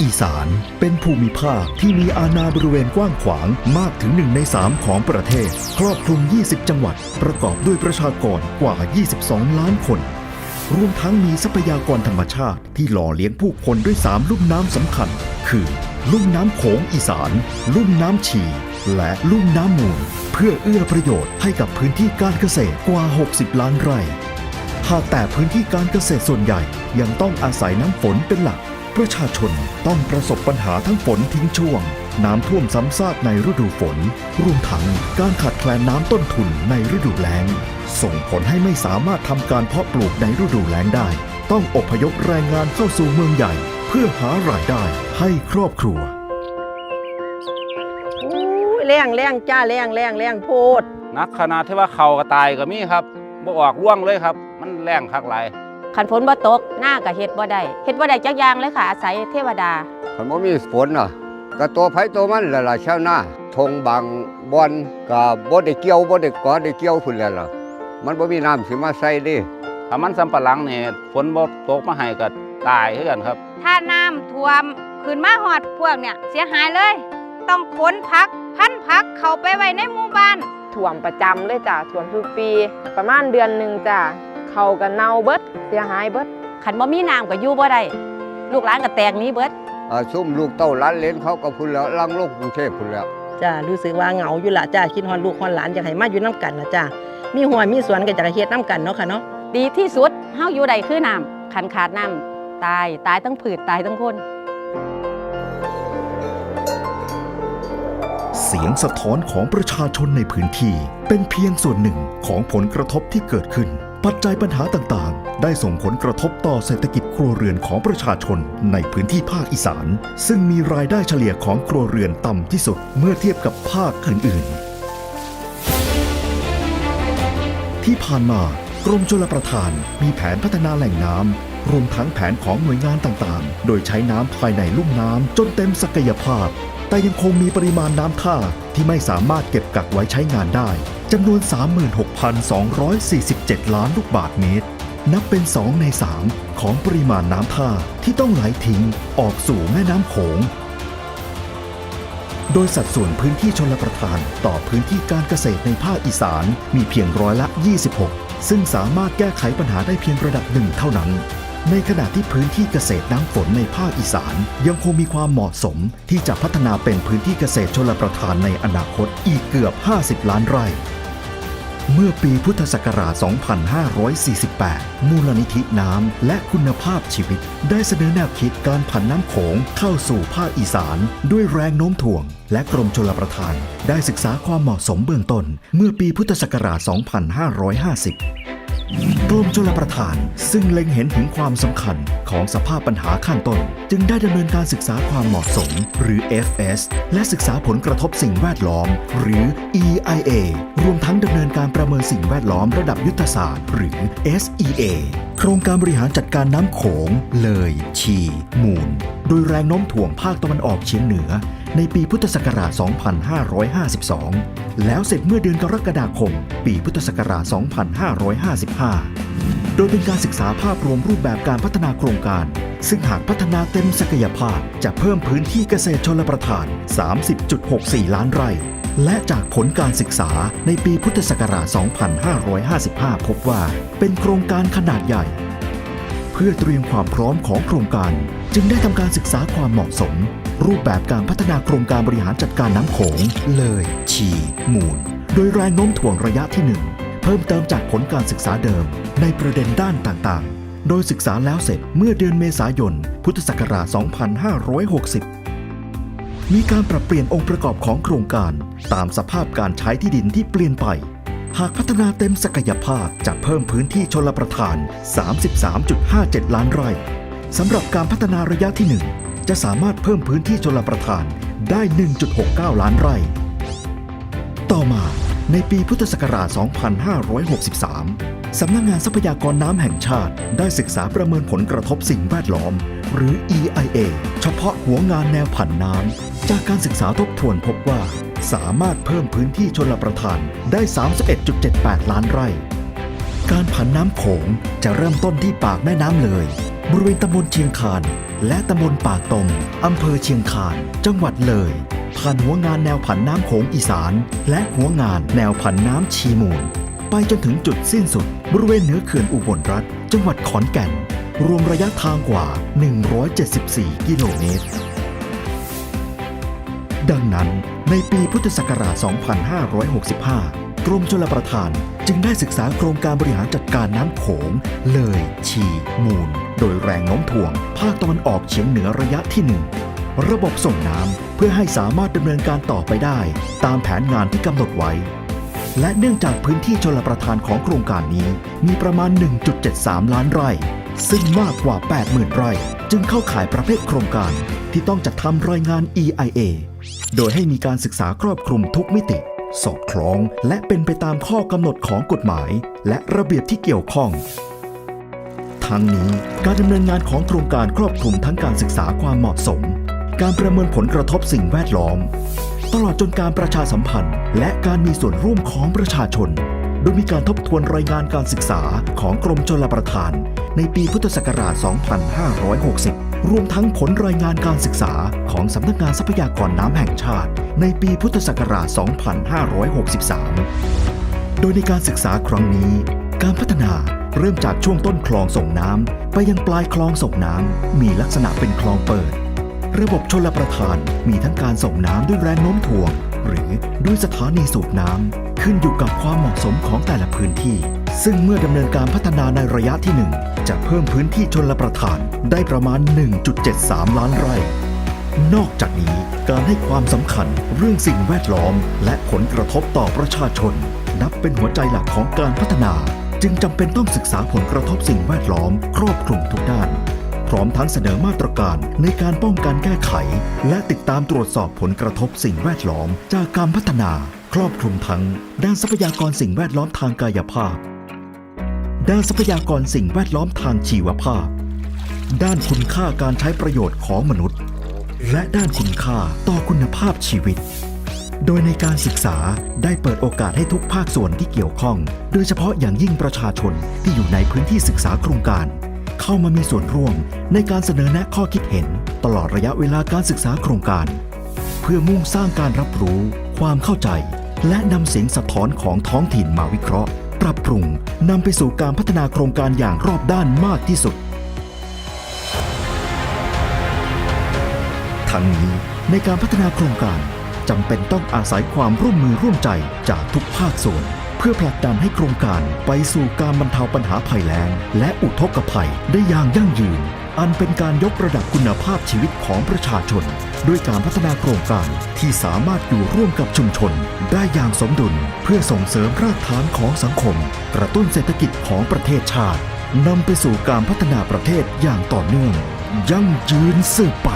อีสาน เป็นภูมิภาคที่มีอาณาบริเวณกว้างขวางมากถึง1ใน3ของประเทศ ครอบคลุม 20 จังหวัด ประกอบด้วยประชากรกว่า 22 ล้านคน รวมทั้งมีทรัพยากรธรรมชาติที่หล่อเลี้ยงผู้คนด้วย3ลุ่มน้ำสำคัญ คือ ลุ่มน้ำโขงอีสาน ลุ่มน้ำฉีและลุ่มน้ำมูล เพื่อเอื้อประโยชน์ให้กับพื้นที่การเกษตรกว่า 60 ล้านไร่หากแต่พื้นที่การเกษตรส่วนใหญ่ยังต้องอาศัยน้ำฝนเป็นหลัก ประชาชนต้องประสบปัญหาทั้งฝนทิ้งช่วง น้ำท่วมซ้ำซากในฤดูฝน รวมทั้งการขาดแคลนน้ำต้นทุนในฤดูแล้ง ส่งผลให้ไม่สามารถทำการเพาะปลูกในฤดูแล้งได้ ต้องอพยพแรงงานเข้าสู่เมืองใหญ่ เพื่อหารายได้ให้ครอบครัวอู้ยแรงแรงจ้าแรงแรงแรงโพดนักขนาดที่ว่าเขาก็ตายก็มีครับบ่ออกร่วงเลยครับ มันแรงคักหลาย ขันฝนบ่ตกหน้าก็เฮ็ดบ่ได้เฮ็ดบ่ได้จักอย่างเลยค่ะ อาศัยเทวดาคันบ่มีฝนน่ะก็ตัวไผตัวมันแหละล่ะชาวนาทงบางบอนก็บ่ได้เกี่ยวบ่ได้กอได้เกี่ยวพุ่นแล้วล่ะมันบ่มีน้ำสิมาใส่เดิถ้ามันสำปะหลังนี่ฝนบ่ตกมาให้ก็ตายคือกันครับ ถ้าน้ำท่วมขึ้นมาหอดพวกเนี่ยเสียหายเลย ต้องขนพัก พันพักเขาไปไว้ในหมู่บ้านถ่วมประจำเลยจ้าถ่วมทุกปี ประมาณเดือนหนึ่งจ้า เขากันเน่าเบิดเสียหายเบิดขันบ่มีน้ำก็อยู่บ่ได้ลูกหลานก็แตกหนี้เบิดอ่าซุ่มลูกเต้าหลานเหลนเขาก็พุ่นแล้วลังลงกรุงเทพพุ่นแล้ว จ้ารู้สึกว่าเหงาอยู่ละจ้าคิดฮอนลูกฮอนหลานอยากให้มาอยู่น้ำกันนะจ้ามีหัวมีสวนก็จะเฮ็ดน้ำกันเนาะค่ะเนาะดีที่สุดเฮาอยู่ได้คือน้ำขันขาดน้ำตายตายทั้งผืชตายทั้งคน เสียงสะท้อนของประชาชนในพื้นที่ เป็นเพียงส่วนหนึ่งของผลกระทบที่เกิดขึ้น ปัจจัยปัญหาต่างๆ ได้ส่งผลกระทบต่อเศรษฐกิจครัวเรือนของประชาชนในพื้นที่ภาคอีสาน ซึ่งมีรายได้เฉลี่ยของครัวเรือนต่ำที่สุดเมื่อเทียบกับภาคอื่นๆ ที่ผ่านมากรมชลประทานมีแผนพัฒนาแหล่งน้ำรวมทั้งแผนของหน่วยงานต่างๆ โดยใช้น้ำภายในลุ่มน้ำจนเต็มศักยภาพ แต่ยังคงมีปริมาณน้ำท่าที่ไม่สามารถเก็บกักไว้ใช้งานได้ จำนวน 36,247 ล้านลูกบาทเมตร นับเป็น 2 ใน 3 ของปริมาณน้ำท่าที่ต้องไหลทิ้งออกสู่แม่น้ำโขง โดยสัดส่วนพื้นที่ชนประทานต่อพื้นที่การเกษตรในภาคอีสานมีเพียงร้อยละ 26 ซึ่งสามารถแก้ไขปัญหาได้เพียงระดับหนึ่งเท่านั้น ในขณะที่พื้นที่เกษตรน้ำฝนในภาคอีสานยังคงมีความเหมาะสมที่จะพัฒนาเป็นพื้นที่เกษตรชลประทานในอนาคตอีกเกือบ 50 ล้านไร่ เมื่อปีพุทธศักราช 2548 มูลนิธิน้ำและคุณภาพชีวิต ได้เสนอแนวคิดการผันน้ำโขงเข้าสู่ภาคอีสาน ด้วยแรงโน้มถ่วง และกรมชลประทาน ได้ศึกษาความเหมาะสมเบื้องต้น เมื่อปีพุทธศักราช 2550 กรมชลประทาน ซึ่งเล็งเห็นถึงความสำคัญของสภาพปัญหาข้างต้น จึงได้ดำเนินการศึกษาความเหมาะสม หรือ FS และศึกษาผลกระทบสิ่งแวดล้อม หรือ EIA รวมทั้งดำเนินการประเมินสิ่งแวดล้อมระดับยุทธศาสตร์ หรือ SEA โครงการบริหารจัดการน้ำโขง เลย ชี มูล โดยแรงโน้มถ่วงภาคตะวันออกเฉียงเหนือ ในปีพุทธศักราช 2552 แล้วเสร็จเมื่อเดือนกรกฎาคม ปีพุทธศักราช 2555 โดยเป็นการศึกษาภาพรวมรูปแบบการพัฒนาโครงการ ซึ่งหากพัฒนาเต็มศักยภาพ จะเพิ่มพื้นที่เกษตรชลประทาน 30.64 ล้านไร่ และจากผลการศึกษาในปีพุทธศักราช 2555 พบว่าเป็นโครงการขนาดใหญ่ เพื่อเตรียมความพร้อมของโครงการ จึงได้ทำการศึกษาความเหมาะสม รูปแบบการพัฒนาโครงการบริหารจัดการน้ำโขง เลย ชี มูล โดยแรงโน้มถ่วงระยะที่ 1 เพิ่มเติมจากผลการศึกษาเดิม ในประเด็นด้านต่างๆ โดยศึกษาแล้วเสร็จเมื่อเดือนเมษายน พุทธศักราช 2560 มีการปรับเปลี่ยนองค์ประกอบของโครงการ ตามสภาพการใช้ที่ดินที่เปลี่ยนไป หากพัฒนาเต็มศักยภาพจะเพิ่มพื้นที่ชลประทาน 33.57 ล้านไร่สำหรับการพัฒนาระยะที่ 1 จะสามารถเพิ่มพื้นที่ชลประทานได้ 1.69 ล้านไร่ ต่อมาในปีพุทธศักราช 2563 สำนักงงานทรัพยากรน้ำแห่งชาติ ได้ศึกษาประเมินผลกระทบสิ่งแวดล้อม หรือ EIA เฉพาะหัวงานแนวผันน้ำ จากการศึกษาทบทวนพบว่า สามารถเพิ่มพื้นที่ชลประทานได้ 31.78 ล้านไร่ การผันน้ำโขงจะเริ่มต้นที่ปากแม่น้ำเลย บริเวณตำบลเชียงคาน และตำบลปากตมอำเภอเชียงคาน จังหวัดเลย ผ่านหัวงานแนวผันน้ำโขงอีสาน และหัวงานแนวผันน้ำชีมูล ไปจนถึงจุดสิ้นสุด บริเวณเหนือเขื่อนอุบลรัฐ จังหวัดขอนแก่น รวมระยะทางกว่า 174 กิโลเมตร ดังนั้นในปีพุทธศักราช 2565กรมชลประทานจึงได้ศึกษาโครงการบริหารจัดการน้ำโขง เลย ชี มูล โดยแรงโน้มถ่วง ภาคตะวันออกเฉียงเหนือระยะที่ 1 ระบบส่งน้ำเพื่อให้สามารถดำเนินการต่อไปได้ ตามแผนงานที่กำหนดไว้ และเนื่องจากพื้นที่ชลประทานของโครงการนี้มีประมาณ 1.73 ล้านไร่ ซึ่งมากกว่า 80,000 ไร่ จึงเข้าข่ายประเภทโครงการที่ต้องจัดทำรายงาน EIA โดยให้มีการศึกษาครอบคลุมทุกมิติ สอดคล้อง และเป็นไปตามข้อกำหนดของกฎหมาย และระเบียบที่เกี่ยวข้อง ทั้งนี้การดำเนินงานของโครงการครอบคลุมทั้งการศึกษาความเหมาะสม การประเมินผลกระทบสิ่งแวดล้อม ตลอดจนการประชาสัมพันธ์ และการมีส่วนร่วมของประชาชน โดยมีการทบทวนรายงานการศึกษาของกรมชลประทาน ในปีพุทธศักราช 2560 รวมทั้งผลรายงานการศึกษาของสำนักงานทรัพยากรน้ำแห่งชาติ ในปีพุทธศักราช 2563 โดยในการศึกษาครั้งนี้ การพัฒนา เริ่มจากช่วงต้นคลองส่งน้ำไปยังปลายคลองส่งน้ำมีลักษณะเป็นคลองเปิด ระบบชลประทานมีทั้งการส่งน้ำด้วยแรงโน้มถ่วง หรือด้วยสถานีสูบน้ำขึ้นอยู่กับความเหมาะสมของแต่ละพื้นที่ ซึ่งเมื่อดำเนินการพัฒนาในระยะที่ 1 จะเพิ่มพื้นที่ชนลประทานได้ประมาณ 1.73 ล้านไร่นอกจากนี้การให้ความสำคัญเรื่องสิ่งแวดล้อม และผลกระทบต่อประชาชน นับเป็นหัวใจหลักของการพัฒนา จึงจำเป็นต้องศึกษาผลกระทบสิ่งแวดล้อม ครอบคลุมทุกด้าน พร้อมทั้งเสนอมาตรการในการป้องกันแก้ไข และติดตามตรวจสอบผลกระทบสิ่งแวดล้อม จากการพัฒนา ครอบคลุมทั้ง ด้านทรัพยากรสิ่งแวดล้อมทางกายภาพ ด้านทรัพยากรสิ่งแวดล้อมทางชีวภาพ ด้านคุณค่าการใช้ประโยชน์ของมนุษย์ และด้านคุณค่าต่อคุณภาพชีวิต โดยในการศึกษาได้เปิดโอกาสให้ทุกภาคส่วนที่เกี่ยวข้อง โดยเฉพาะอย่างยิ่งประชาชนที่อยู่ในพื้นที่ศึกษาโครงการ เข้ามามีส่วนร่วมในการเสนอแนะข้อคิดเห็น ตลอดระยะเวลาการศึกษาโครงการ เพื่อมุ่งสร้างการรับรู้ ความเข้าใจ และนำเสียงสะท้อนของท้องถิ่นมาวิเคราะห์ ปรับปรุงนำไปสู่การพัฒนาโครงการอย่างรอบด้านมากที่สุดทั้งนี้ในการพัฒนาโครงการ จำเป็นต้องอาศัยความร่วมมือร่วมใจจากทุกภาคส่วน เพื่อผลักดันให้โครงการไปสู่การบรรเทาปัญหาภัยแล้ง และอุทกภัยได้อย่างยั่งยืน อันเป็นการยกระดับคุณภาพชีวิตของประชาชน ด้วยการพัฒนาโครงการที่สามารถอยู่ร่วมกับชุมชน ได้อย่างสมดุลเพื่อส่งเสริมรากฐานของสังคม กระตุ้นเศรษฐกิจของประเทศชาตินำไปสู่การพัฒนาประเทศอย่างต่อเนื่อง ยั่งยืนสืบไป